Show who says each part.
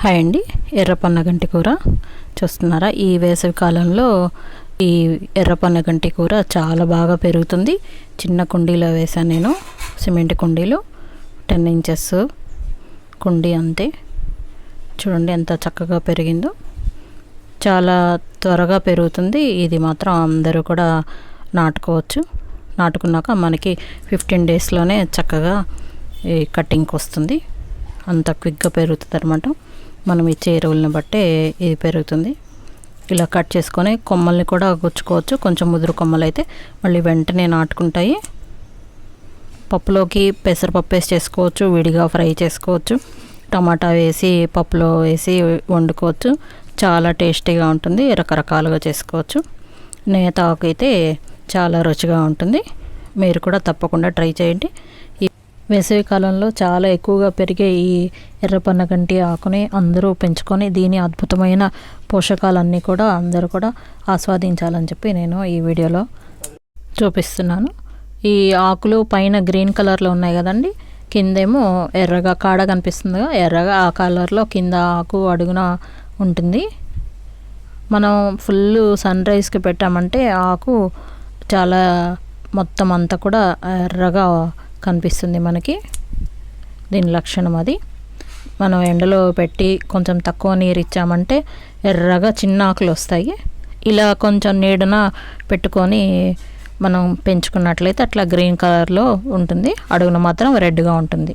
Speaker 1: Hi అండి ఎర్రపన్నగంటి కూర. చూస్తున్నారా ఈ వేసవి కాలంలో ఈ ఎర్రపన్నగంటి కూర చాలా బాగా పెరుగుతుంది. చిన్న కుండీలో వేసాను నేను సిమెంట్ కుండీలు టెన్ ఇంచెస్ కుండీ అంతే. చూడండి ఎంత చక్కగా పెరిగిందో. చాలా త్వరగా పెరుగుతుంది ఇది మాత్రం అందరూ కూడా నాటుకోవచ్చు. నాటుకున్నాక మనకి ఫిఫ్టీన్ డేస్లోనే చక్కగా ఈ కటింగ్కి వస్తుంది. అంత క్విక్గా పెరుగుతుంది అనమాట మనం ఇచ్చే ఎరువులను బట్టే ఇది పెరుగుతుంది. ఇలా కట్ చేసుకొని కొమ్మల్ని కూడా గుచ్చుకోవచ్చు. కొంచెం ముదురు కొమ్మలు అయితే మళ్ళీ వెంటనే నాటుకుంటాయి. పప్పులోకి పెసరపప్పు వేసి చేసుకోవచ్చు విడిగా ఫ్రై చేసుకోవచ్చు టమాటా వేసి పప్పులో వేసి వండుకోవచ్చు. చాలా టేస్టీగా ఉంటుంది రకరకాలుగా చేసుకోవచ్చు. నేత ఆకు అయితే చాలా రుచిగా ఉంటుంది. మీరు కూడా తప్పకుండా ట్రై చేయండి. వేసవికాలంలో వేసవి కాలంలో చాలా ఎక్కువగా పెరిగే ఈ ఎర్రపన్నగంటి ఆకుని అందరూ పెంచుకొని దీని అద్భుతమైన పోషకాలన్నీ కూడా అందరూ కూడా ఆస్వాదించాలని చెప్పి నేను ఈ వీడియోలో చూపిస్తున్నాను. ఈ ఆకులు పైన గ్రీన్ కలర్లో ఉన్నాయి కదండి. కిందేమో ఎర్రగా కాడ కనిపిస్తుంది ఎర్రగా ఆ కలర్లో కింద ఆకు అడుగున ఉంటుంది. మనం ఫుల్ సన్ రైజ్కి పెట్టామంటే ఆకు చాలా మొత్తం అంతా కూడా ఎర్రగా కనిపిస్తుంది మనకి. దీని లక్షణం అది. మనం ఎండలో పెట్టి కొంచెం తక్కువ నీరు ఇచ్చామంటే ఎర్రగా చిన్న ఆకులు వస్తాయి. ఇలా కొంచెం నీడన పెట్టుకొని మనం పెంచుకున్నట్లయితే అట్లా గ్రీన్ కలర్లో ఉంటుంది. అడుగున మాత్రం రెడ్గా ఉంటుంది.